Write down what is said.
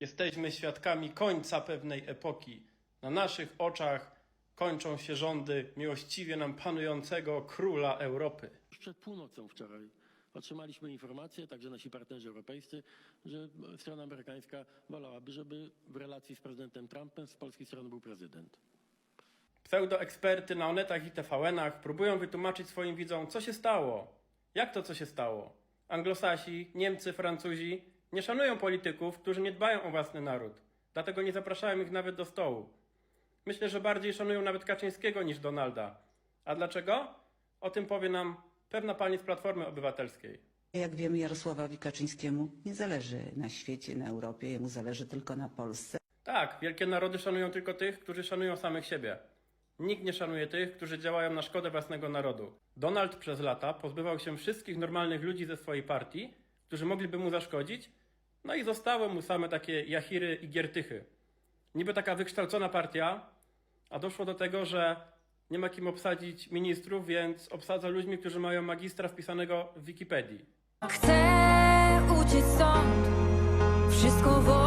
Jesteśmy świadkami końca pewnej epoki. Na naszych oczach kończą się rządy miłościwie nam panującego króla Europy. Już przed północą wczoraj otrzymaliśmy informację, także nasi partnerzy europejscy, że strona amerykańska wolałaby, żeby w relacji z prezydentem Trumpem z polskiej strony był prezydent. Pseudoeksperty na Onetach i TVN-ach próbują wytłumaczyć swoim widzom, co się stało. Jak to, co się stało? Anglosasi, Niemcy, Francuzi nie szanują polityków, którzy nie dbają o własny naród. Dlatego nie zapraszają ich nawet do stołu. Myślę, że bardziej szanują nawet Kaczyńskiego niż Donalda. A dlaczego? O tym powie nam pewna pani z Platformy Obywatelskiej. Jak wiemy, Jarosławowi Kaczyńskiemu nie zależy na świecie, na Europie, jemu zależy tylko na Polsce. Tak, wielkie narody szanują tylko tych, którzy szanują samych siebie. Nikt nie szanuje tych, którzy działają na szkodę własnego narodu. Donald przez lata pozbywał się wszystkich normalnych ludzi ze swojej partii, którzy mogliby mu zaszkodzić, no i zostały mu same takie jachiry i giertychy. Niby taka wykształcona partia, a doszło do tego, że nie ma kim obsadzić ministrów, więc obsadza ludźmi, którzy mają magistra wpisanego w Wikipedii. Chcę uciec stąd, wszystko wolno.